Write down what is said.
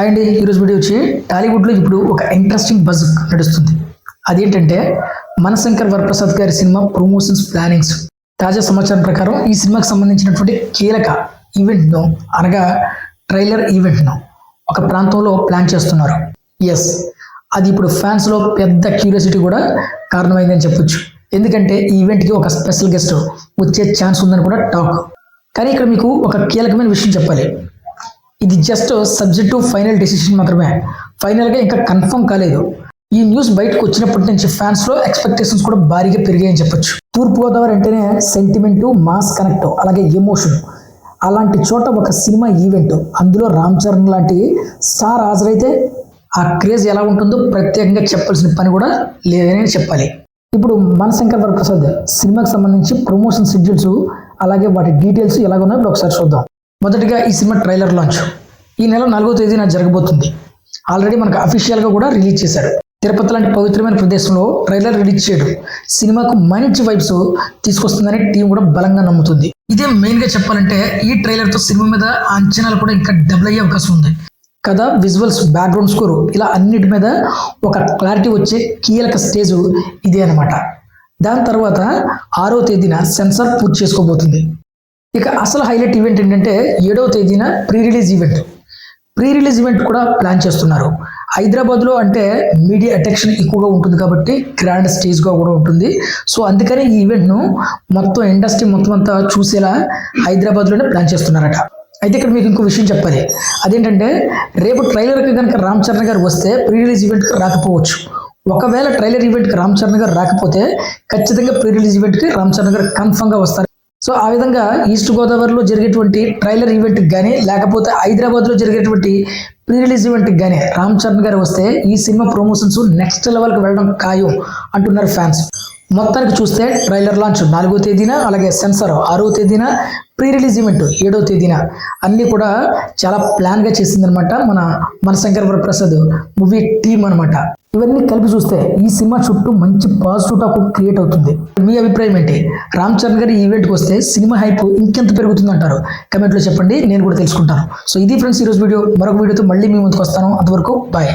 And ఈరోజు video వచ్చి టాలీవుడ్లో ఇప్పుడు ఒక ఇంట్రెస్టింగ్ బజ్ నడుస్తుంది. అదేంటంటే మనశంకర్ వరప్రసాద్ గారి సినిమా ప్రమోషన్స్ ప్లానింగ్స్ తాజా సమాచారం ప్రకారం ఈ సినిమాకి సంబంధించినటువంటి కీలక ఈవెంట్ను అనగా ట్రైలర్ ఈవెంట్ను ఒక ప్రాంతంలో ప్లాన్ చేస్తున్నారు. ఎస్ అది ఇప్పుడు ఫ్యాన్స్లో పెద్ద క్యూరియాసిటీ కూడా కారణమైందని చెప్పొచ్చు. ఎందుకంటే ఈ ఈవెంట్కి ఒక స్పెషల్ గెస్ట్ వచ్చే ఛాన్స్ ఉందని కూడా టాక్ కానీ ఇక్కడ మీకు ఒక కీలకమైన విషయం చెప్పాలి. ఇది just subject to final decision మాత్రమే. ఫైనల్గా ఇంకా కన్ఫర్మ్ కాలేదు. ఈ న్యూస్ బయటకు వచ్చినప్పటి నుంచి ఫ్యాన్స్లో ఎక్స్పెక్టేషన్స్ కూడా భారీగా పెరిగాయని చెప్పొచ్చు. తూర్పుగోదావరి అంటేనే సెంటిమెంటు మాస్ కనెక్ట్ అలాగే ఎమోషన్ అలాంటి చోట ఒక సినిమా ఈవెంట్ అందులో రామ్ చరణ్ లాంటి స్టార్ హాజరైతే ఆ క్రేజ్ ఎలా ఉంటుందో ప్రత్యేకంగా చెప్పాల్సిన పని కూడా లేదని చెప్పాలి. ఇప్పుడు మనశంకర్ వరప్రసాద్ సినిమాకి సంబంధించి ప్రమోషన్ షెడ్యూల్స్ అలాగే వాటి డీటెయిల్స్ ఎలాగున్నాయో ఇప్పుడు ఒకసారి చూద్దాం. మొదటిగా ఈ సినిమా ట్రైలర్ లాంచ్ ఈ నెల నాలుగో తేదీన జరగబోతుంది. ఆల్రెడీ మనకు అఫీషియల్గా కూడా రిలీజ్ చేశారు. తిరుపతి లాంటి పవిత్రమైన ప్రదేశంలో ట్రైలర్ రిలీజ్ చేయడం సినిమాకు మంచి వైబ్స్ తీసుకొస్తుందని టీం కూడా బలంగా నమ్ముతుంది. ఇదే మెయిన్గా చెప్పాలంటే ఈ ట్రైలర్తో సినిమా మీద అంచనాలు కూడా ఇంకా డబుల్ అయ్యే అవకాశం ఉంది. కథ విజువల్స్ బ్యాక్గ్రౌండ్ స్కోరు ఇలా అన్నిటి మీద ఒక క్లారిటీ వచ్చే కీలక స్టేజ్ ఇదే అనమాట దాని తర్వాత ఆరో తేదీన సెన్సార్ పూర్తి చేసుకోబోతుంది. ఇక అసలు హైలైట్ ఈవెంట్ ఏంటంటే ఏడవ తేదీన pre release event. Pre release event కూడా ప్లాన్ చేస్తున్నారు. హైదరాబాద్లో అంటే మీడియా అటెక్షన్ ఎక్కువగా ఉంటుంది కాబట్టి గ్రాండ్ స్టేజ్గా కూడా ఉంటుంది. సో అందుకని ఈ ఈవెంట్ను మొత్తం ఇండస్ట్రీ మొత్తం అంతా చూసేలా హైదరాబాద్లోనే ప్లాన్ చేస్తున్నారట. అయితే ఇక్కడ మీకు ఇంకో విషయం చెప్పాలి. అదేంటంటే రేపు ట్రైలర్కి కనుక రామ్ చరణ్ గారు వస్తే ప్రీ రిలీజ్ ఈవెంట్కి రాకపోవచ్చు. ఒకవేళ ట్రైలర్ ఈవెంట్కి రామ్ చరణ్ గారు రాకపోతే ఖచ్చితంగా ప్రీ రిలీజ్ ఈవెంట్కి రామ్ చరణ్ గారు కన్ఫర్మ్గా వస్తారు. సో ఆ విధంగా ఈస్ట్ గోదావరిలో జరిగేటువంటి ట్రైలర్ ఈవెంట్కి కానీ లేకపోతే హైదరాబాద్లో జరిగేటువంటి ప్రీ రిలీజ్ ఈవెంట్కి కానీ రామ్ చరణ్ గారు వస్తే ఈ సినిమా ప్రమోషన్స్ నెక్స్ట్ లెవెల్కి వెళ్ళడం ఖాయం అంటున్నారు ఫ్యాన్స్ మొత్తానికి చూస్తే ట్రైలర్ లాంచ్ నాలుగో తేదీన అలాగే సెన్సార్ ఆరో తేదీన ప్రీ రిలీజ్ ఈవెంట్ ఏడో తేదీన. అన్నీ కూడా చాలా ప్లాన్గా చేసిందనమాట మన మన మనశంకర్ వరప్రసాద్ మూవీ టీమ్ అనమాట ఇవన్నీ కలిపి చూస్తే ఈ సినిమా చుట్టూ మంచి పాజిటివ్ టాక్ క్రియేట్ అవుతుంది. మీ అభిప్రాయం ఏంటి? రామ్ చరణ్ గారి ఈవెంట్కి వస్తే సినిమా హైప్ ఇంకెంత పెరుగుతుంది అంటారు కమెంట్లో చెప్పండి నేను కూడా తెలుసుకుంటాను. సో ఇది ఫ్రెండ్స్ ఈరోజు వీడియో. మరొక వీడియోతో మళ్ళీ మీ ముందుకు వస్తాను. అంతవరకు బాయ్.